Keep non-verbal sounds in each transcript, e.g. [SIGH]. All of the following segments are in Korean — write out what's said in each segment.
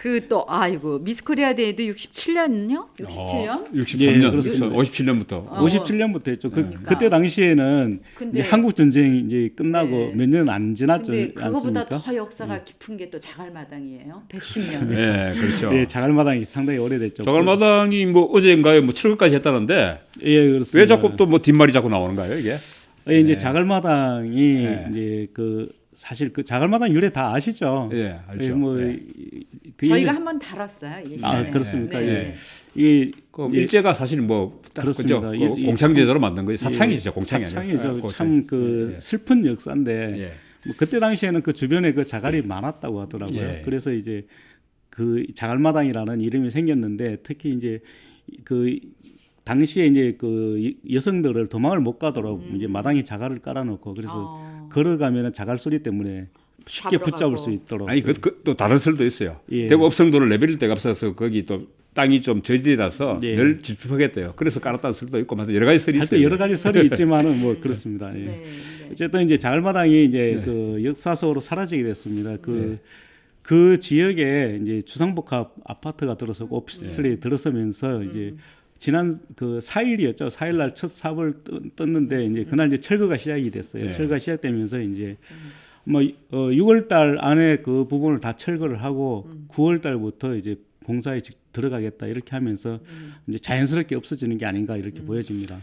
그 또 아이고 미스코리아 대회도 67년요? 67년? 어, 63년, 예, 그렇습니다. 57년부터. 어. 57년부터 했죠. 그, 그러니까. 그때 당시에는 근데 이제 한국 전쟁이 이제 끝나고 네. 몇 년 안 지났죠 근데 그거보다 않습니까? 더 역사가 깊은 게 또 자갈마당이에요. 110년. 예, 그렇죠. 예, 자갈마당이 상당히 오래됐죠. 자갈마당이 뭐 어제인가요? 뭐 철거까지 했다는데 예, 그렇습니다. 왜 자꾸 또 뭐 뒷말이 자꾸 나오는가요, 이게? 예, 이제 네. 자갈마당이 네. 이제 그 사실 그 자갈마당 유래 다 아시죠? 예, 알죠. 예, 뭐 예. 이- 그 저희가 한번 다뤘어요. 이 아, 시간에. 그렇습니까? 네. 예. 이게 그 이제 일제가 사실 뭐딱 그렇습니다. 그죠? 이- 그 이- 공창 제도로 만든 거예요. 사창이죠, 공창이 아니라. 사창이죠. 예, 참그 예. 슬픈 역사인데 예. 뭐 그때 당시에는 그 주변에 그 자갈이 많았다고 하더라고요. 예. 그래서 이제 그 자갈마당이라는 이름이 생겼는데 특히 이제 그 당시에 이제 그 이- 여성들을 도망을 못 가도록 이제 마당에 자갈을 깔아놓고 그래서 어. 걸어가면은 자갈 소리 때문에 쉽게 붙잡을 가고. 수 있도록. 아니 그, 그, 또 다른 설도 있어요. 예. 대구 업성도를 레벨일 때가 없어서 거기 또 땅이 좀 저지대라서 예. 늘 질투하겠대요. 그래서 깔았다는 설도 있고 맞아 여러 가지 설이 있어요. 여러 가지 설이 [LAUGHS] 있지만은 뭐 그렇습니다. 예. 네, 네. 어쨌든 이제 자갈마당이 이제 네. 그 역사 속으로 사라지게 됐습니다. 그, 그 지역에 이제 주상복합 아파트가 들어서고 오피스텔이 네. 들어서면서 이제 지난 그 4일이었죠. 4일 날 첫 삽을 떴- 떴는데 이제 그날 이제 철거가 시작이 됐어요. 네. 철거가 시작되면서 이제 뭐 어, 6월 달 안에 그 부분을 다 철거를 하고 9월 달부터 이제 공사에 직- 들어가겠다 이렇게 하면서 이제 자연스럽게 없어지는 게 아닌가 이렇게 보여집니다.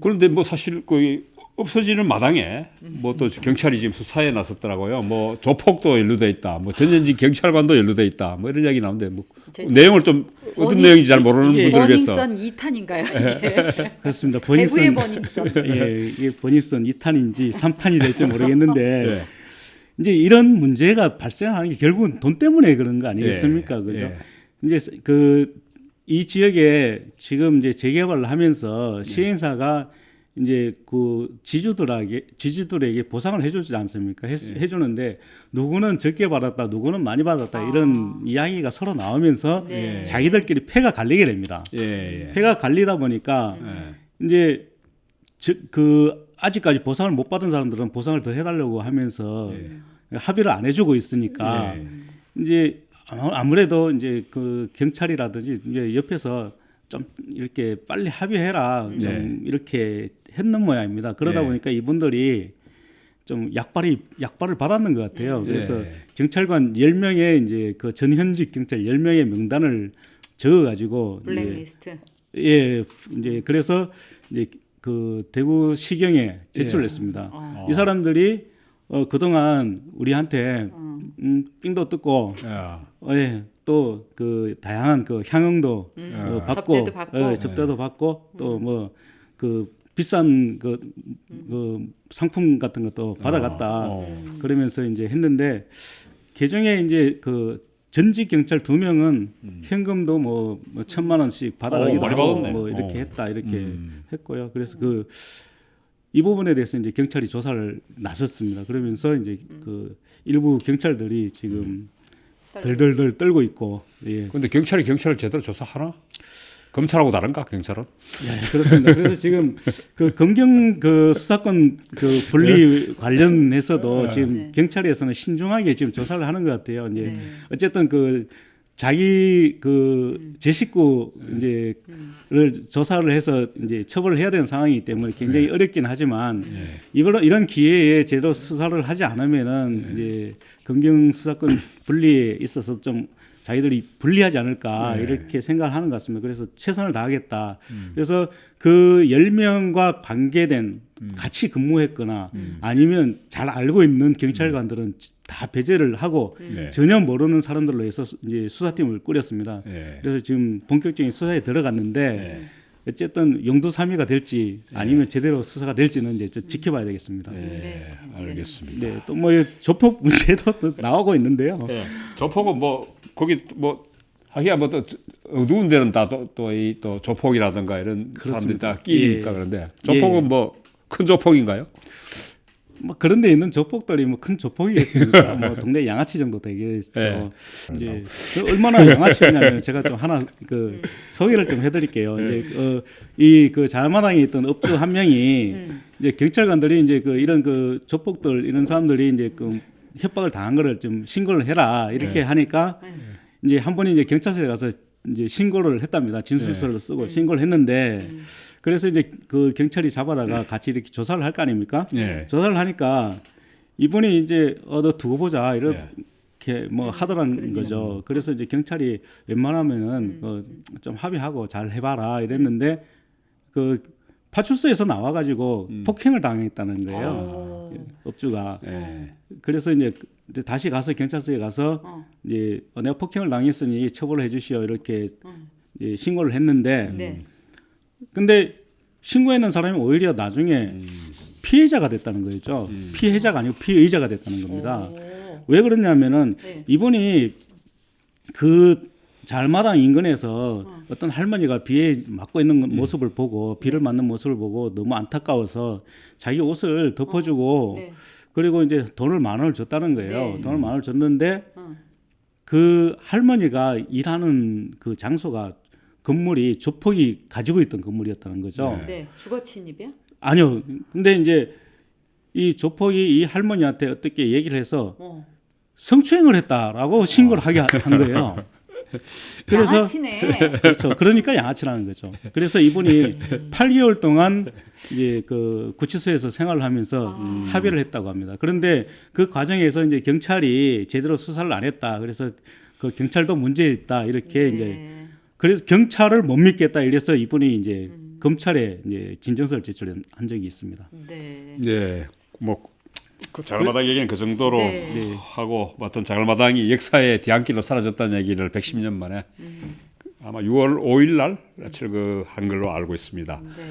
그런데 뭐 사실 그 없어지는 마당에 뭐 또 경찰이 지금 수사에 나섰더라고요. 뭐 조폭도 연루돼 있다. 뭐 전현직 경찰관도 연루돼 있다. 뭐 이런 이야기 나오는데 뭐 제- 내용을 좀 어떤 버닝- 내용인지 잘 모르는 이게 분들을 위해서 버닝썬 2탄인가요? 이게 그렇습니다. 대구의 버닝썬 버닝썬. 예, 이게 버닝썬 2탄인지 3탄이 될지 모르겠는데 예. [LAUGHS] 이제 이런 문제가 발생하는 게 결국은 돈 때문에 그런 거 아니겠습니까? 예, 그죠? 예. 이제 그 이 지역에 지금 이제 재개발을 하면서 시행사가 이제 그 지주들에게 지주들에게 보상을 해주지 않습니까? 해, 해주는데 누구는 적게 받았다, 누구는 많이 받았다 이런 이야기가 서로 나오면서 네. 자기들끼리 패가 갈리게 됩니다. 예, 예. 패가 갈리다 보니까 예. 이제 즉 그 아직까지 보상을 못 받은 사람들은 보상을 더 해달라고 하면서 합의를 안 해주고 있으니까 예. 이제 아무- 아무래도 이제 그 경찰이라든지 이제 옆에서 좀 이렇게 빨리 합의해라 좀 네. 이렇게 했는 모양입니다. 그러다 네. 보니까 이분들이 좀 약발이 약발을 받았는 것 같아요. 그래서 네. 경찰관 10명의 이제 그 전현직 경찰 10명의 명단을 적어 가지고 블랙리스트. 예, 이제 그래서 이제 그 대구 시경에 제출했습니다. 어. 이 사람들이 어, 그동안 우리한테 음, 삥도 뜯고 야. 어, 예, 또 그 다양한 그 향응도 어, 받고, 접대도 받고. 예, 접대도 받고 또 뭐그 비싼 그, 그 상품 같은 것도 받아갔다. 어. 그러면서 이제 했는데 개정에 이제 그 전직 경찰 두 명은 현금도 뭐, 뭐 천만 원씩 받아가기도 어, 많이 하고. 뭐 이렇게 어. 했다 이렇게 음. 했고요. 그래서 그 이 부분에 대해서 이제 경찰이 조사를 나섰습니다. 그러면서 이제 그 일부 경찰들이 지금 덜덜덜 떨고 있고 예. 근데 경찰이 경찰을 제대로 조사하나? 검찰하고 다른가 경찰은? 예, 그렇습니다. 그래서 지금 그 검경 그 수사권 그 분리 관련해서도 지금 네. 경찰에서는 신중하게 지금 조사를 하는 것 같아요. 이제 네. 어쨌든 그 자기 그 제 식구 이제를 조사를 해서 이제 처벌을 해야 되는 상황이기 때문에 굉장히 어렵긴 하지만 이런 이런 기회에 제대로 수사를 하지 않으면은 이제 검경 수사권 분리에 있어서 좀 자기들이 불리하지 않을까 네. 이렇게 생각을 하는 것 같습니다. 그래서 최선을 다하겠다. 그래서 그 10명과 관계된 같이 근무했거나 아니면 잘 알고 있는 경찰관들은 다 배제를 하고 네. 전혀 모르는 사람들로 해서 수- 이제 수사팀을 꾸렸습니다. 예. 그래서 지금 본격적인 수사에 들어갔는데 예. 어쨌든 용두사미가 될지 아니면 제대로 수사가 될지는 이제 좀 지켜봐야 되겠습니다. 예. 네. 알겠습니다. 네, 또 뭐 조폭 문제도 또 나오고 있는데요. 예. 조폭은 뭐 거기 뭐 하기야 뭐또 어두운 데는 다또이 또 조폭이라든가 이런 사람들이 다 끼니까 예. 그런데 조폭은 뭐큰 조폭인가요? 뭐 그런 데 있는 조폭들이 뭐 큰 조폭이겠습니까? [LAUGHS] 뭐 동네 양아치 정도 되겠죠. 예. 이제 그 얼마나 양아치냐면 제가 좀 하나 그 소개를 좀 해드릴게요. 이제 어, 이그 자마당에 있던 업주 한 명이 이제 경찰관들이 이제 그 이런 그 조폭들 이런 사람들이 이제 그 협박을 당한 거를 좀 신고를 해라 이렇게 하니까 이제 한 번이 이제 경찰서에 가서 이제 신고를 했답니다. 진술서를 쓰고 신고를 했는데 그래서 이제 그 경찰이 잡아다가 같이 이렇게 조사를 할 거 아닙니까? 예. 조사를 하니까 이분이 이제 어 너 두고 보자 이렇게 뭐 하더란 거죠. 그래서 이제 경찰이 웬만하면은 그좀 합의하고 잘 해봐라 이랬는데 그 파출소에서 나와가지고 폭행을 당했다는 거예요. 어. 예, 업주가. 예. 그래서 이제 그- 이제 다시 가서 경찰서에 가서 어. 이제 어, 내가 폭행을 당했으니 처벌을 해주시오 이렇게 음. 이제 신고를 했는데 네. 근데 신고했는 사람이 오히려 나중에 피해자가 됐다는 거죠. 피해자가 아니고 피의자가 됐다는 겁니다. 오. 왜 그러냐면은 네. 이분이 그 잘마당 인근에서 어. 떤 할머니가 비에 맞고 있는 모습을 보고 비를 맞는 모습을 보고 너무 안타까워서 자기 옷을 덮어주고 네. 그리고 이제 돈을 만 원을 줬다는 거예요. 네. 돈을 만 원을 줬는데 어. 그 할머니가 일하는 그 장소가 건물이 조폭이 가지고 있던 건물이었다는 거죠. 네. 네. 주거 침입이야? 아니요. 근데 이제 이 조폭이 이 할머니한테 어떻게 얘기를 해서 어. 성추행을 했다라고 신고를 하게 한 거예요. [LAUGHS] [LAUGHS] 그래서 양아치네. [LAUGHS] 그렇죠. 그러니까 양아치라는 거죠. 그래서 이분이 [LAUGHS] 8개월 동안 이제 그 구치소에서 생활을 하면서 합의를 했다고 합니다. 그런데 그 과정에서 이제 경찰이 제대로 수사를 안 했다. 그래서 그 경찰도 문제 있다. 이렇게 이제 네. 그래서 경찰을 못 믿겠다. 이래서 이분이 이제 검찰에 이제 진정서를 제출한 적이 있습니다. 네. 예. 뭐 그 자갈마당 얘기는 그 정도로 네. 네. 하고 어떤 자갈마당이 역사의 뒤안길로 사라졌다는 얘기를 110년 만에 아마 6월 5일 날 철거한 걸로 알고 있습니다. 네.